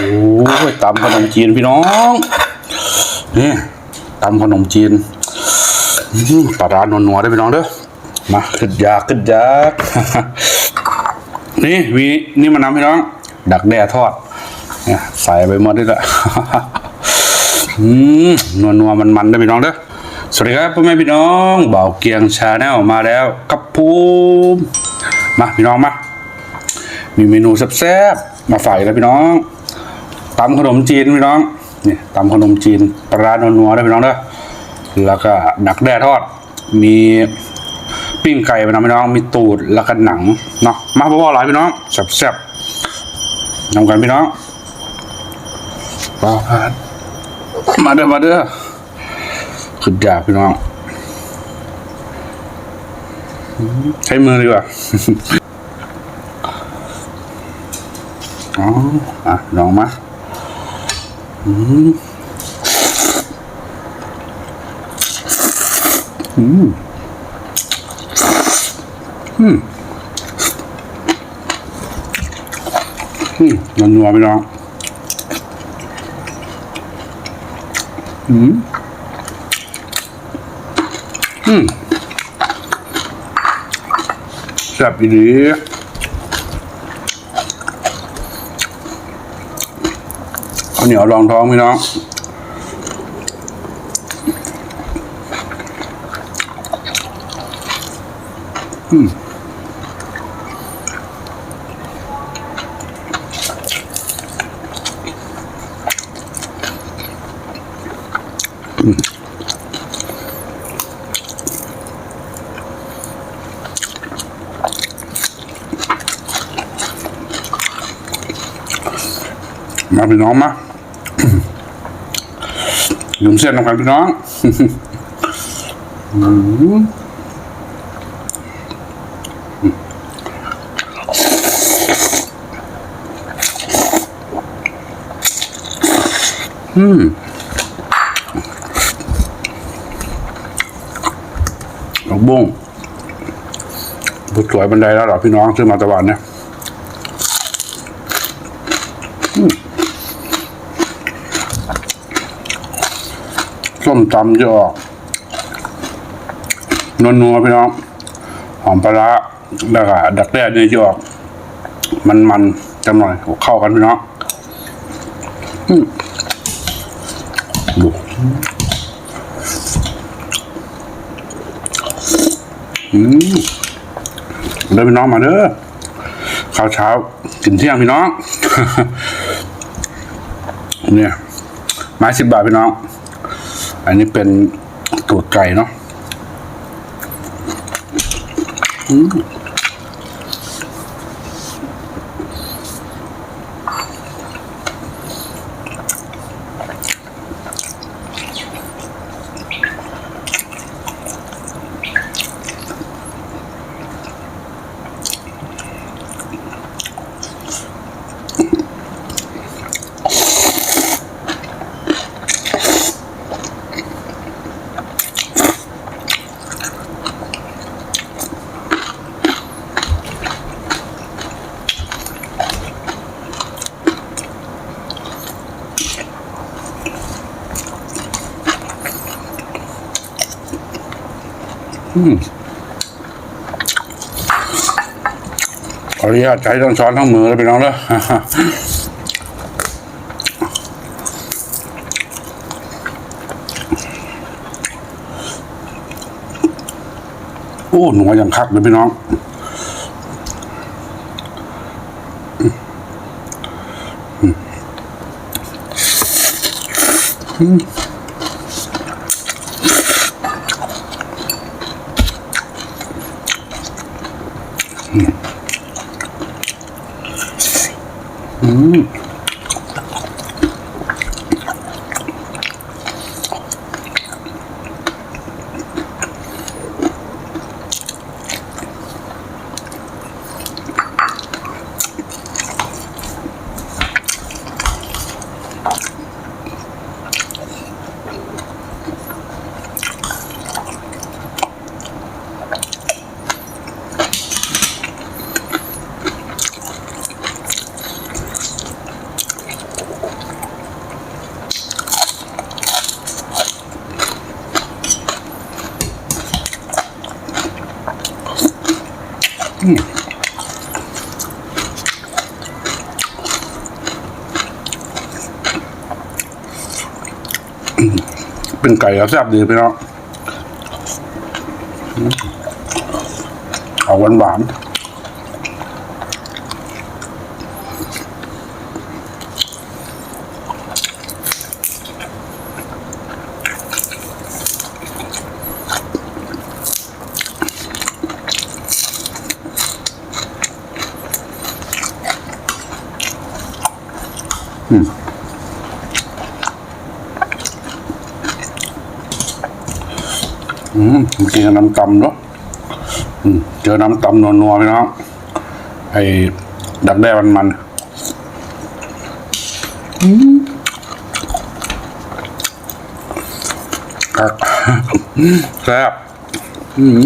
โอ้ยตำขนมจีนพี่น้องนี่ตำขนมจีนปลาร้านัวๆได้พี่น้องเด้อมาขึ้นยากขึ้นยากนี่มีนี่มานำพี่น้อง ดักแด้ทอดเนี่ยใส่ไปหมดนี่ละอืมนัวนัวมันมันได้พี่น้องเด้อสวัสดีครับพ่อแม่พี่น้องเบาเกียงชาแนลมาแล้วกับภูมมาพี่น้องมามีเมนูแซ่บๆมาฝากอีกแล้วพี่น้อง ตำขนมจีนพี่น้องนี่ตำขนมจีนปลาร้านัวๆได้พี่น้องเด้อแล้วก็ดักแด้ทอด มีปิ้งไก่ไปนะพี่น้อง มีตูดแล้วก็หนังเนาะมาพ่อๆหลายพี่น้องแซ่บๆนำกันพี่น้องว้าพาดมาเด้อมาเด้อขึ้นยากพี่น้อง ใช้มือดีกว่าอ๋ออะลองมา อืมอืมอืมอืมนัวไปน้องอืมอืมแซ่บดี ข้าวเหนียวรองท้องพี่น้องมาพี่น้องมา หยุ่มเส้นลงไปพี่น้องอืมอืมดอกบุ้งบุดสวยบันไดแล้วหรอพี่น้องซื้อมาตะวันเนี่ย ส้มตำจะออกนัวๆพี่น้องหอมปลาร้าแล้วก็ดักแด้เนี่ยจะออก มันๆจังหน่อยเข้ากันพี่น้องดูอืมเด้อพี่น้องมาเด้อข้าวเช้ากินเที่ยงพี่น้อง เนี่ยไม้สิบบาทพี่น้อง อันนี้เป็นตูดไก่เนาะอืม ขออนุญาตใช้ทั้งช้อนทั้งมือเลยพี่น้องเด้อโอ้หนัวอย่างคักเลยพี่น้อง อ เป็นไก่ก็แซ่บดีพี่น้องเอาหวานหวาน กินกับน้ำตำเนาะอืมเจอน้ำตำนัวๆไปเน้องไอ้ดักแด้มันมันครับแซ่บอืม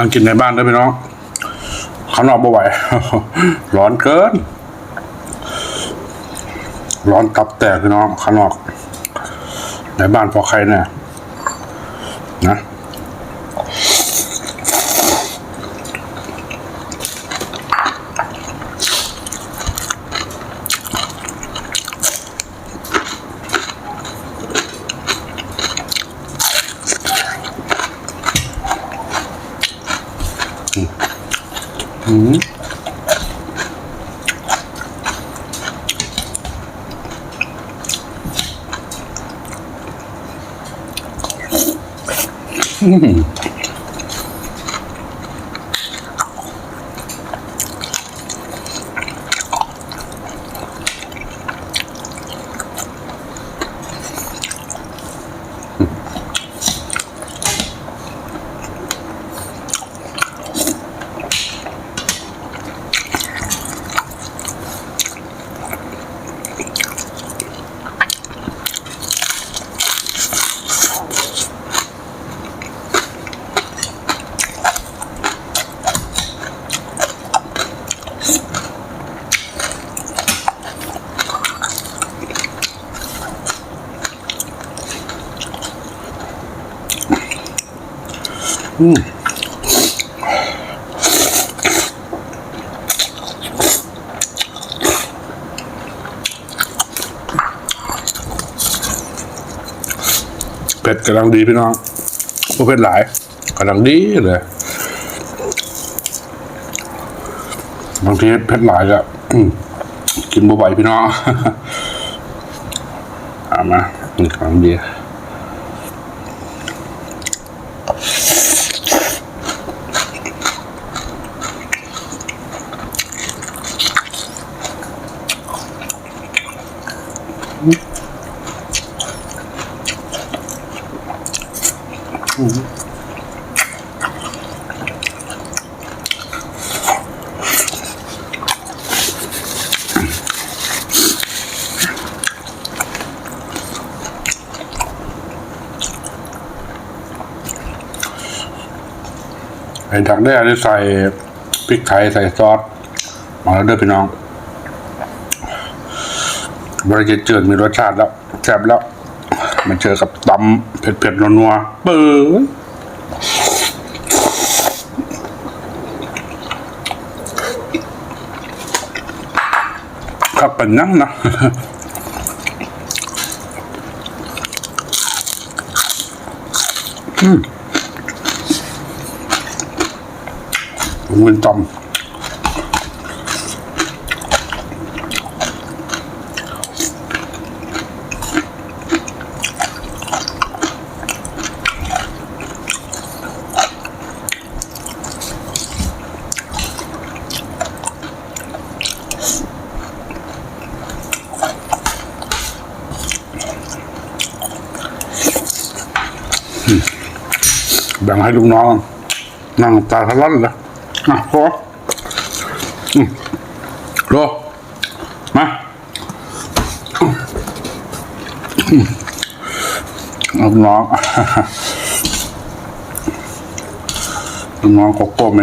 นั่งกินในบ้านได้ไหมน้องข้างนอกไม่ไหว ร้อนเกิน ร้อนตับแตกพี่น้องข้างนอก ในบ้านพอใครเนี่ย เผ็ดกำลังดีพี่น้องบ่เผ็ดหลายกำลังดีเลยบางทีเผ็ดหลายก็กินบ่ไหวพี่น้องเอามานี่กำลังดี ไอ้ดักแด้นี่ใส่พริกไทยใส่ซอสมาแล้วเด้อพี่น้องบริจิตเจืดมีรสชาติแล้วแซ่บแล้ว มันเจอกับตำเผ็ดๆนัวๆเปื้ยครับเป็นนั่งนะผมเป็นจำ บ่งให้ลูกน้องนั่งตาทะลันเลยอะพออืมรอมาลูกน้องลูกน้องก็ก้เม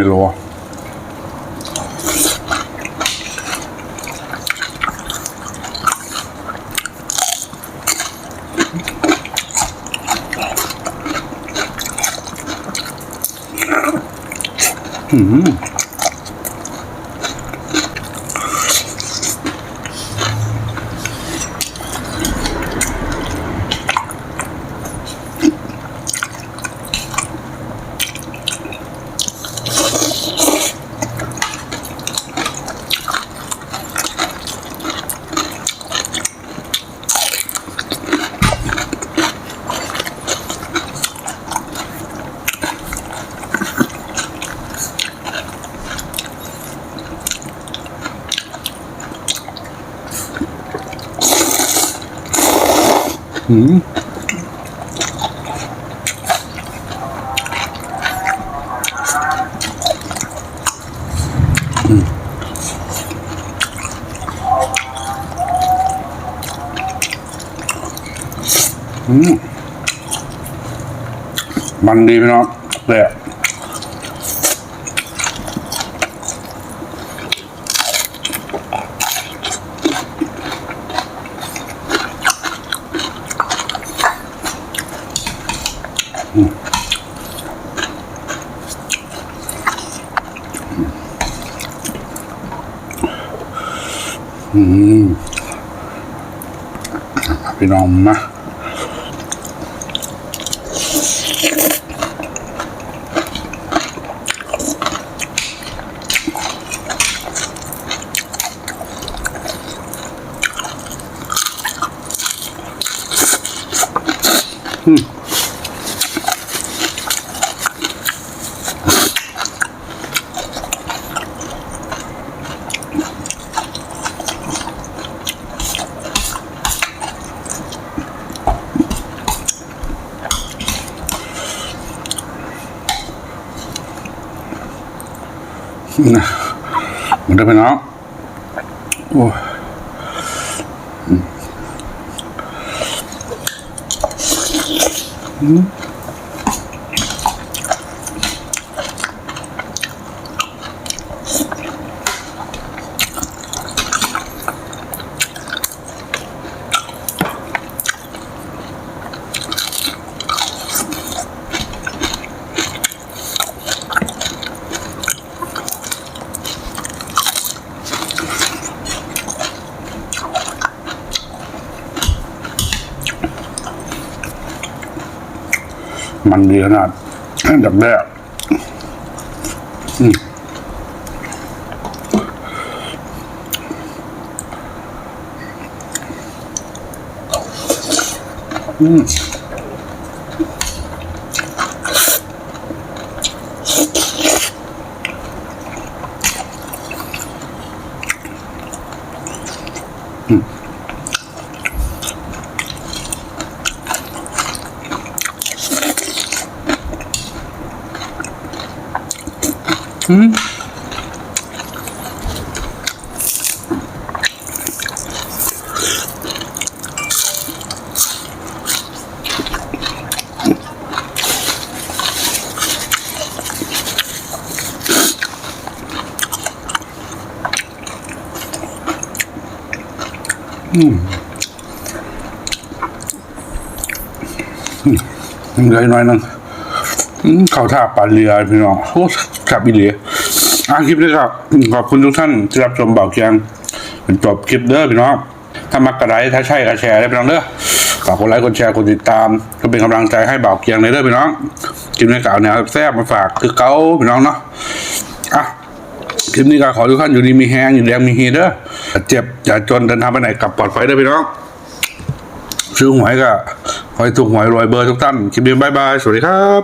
โลมันดีพี่น้องเลย Roma. พี่น้องมานะ มันได้ไปน้องโอ้ยมันดีขนาดดับแรกอืม เหลืออีกหน้อยนึงเข้าท่าปลาเรือพี่น้องโอ้ขับอีเหลียอะคลิปนี้ครับ ขอบคุณทุกท่านที่รับชมเบาเกียงจบคลิปเด้อพี่น้อง ถ้ามักกระไรถ้าใช่ก็แชร์ได้พี่น้องเด้อฝากกดไลค์กดแชร์กดติดตาม ก็เป็นกำลังใจให้เบาเกียงเลยเด้อพี่น้องคลิปนี้กล่าวแนวแซ่บมาฝากคือเก้าพี่น้องเนาะอะคลิปนี้ก็ขอทุกท่านอยู่ดีมีแฮงอยู่แดงมีเฮเด้อเจ็บอย่าจนเดินทางไปไหนกลับปลอดภัยเด้อพี่น้องซื้อหวยก็ ขอให้ถูกหวยรวยเบอร์ทุกท่าน คลิปนี้บายบาย สวัสดีครับ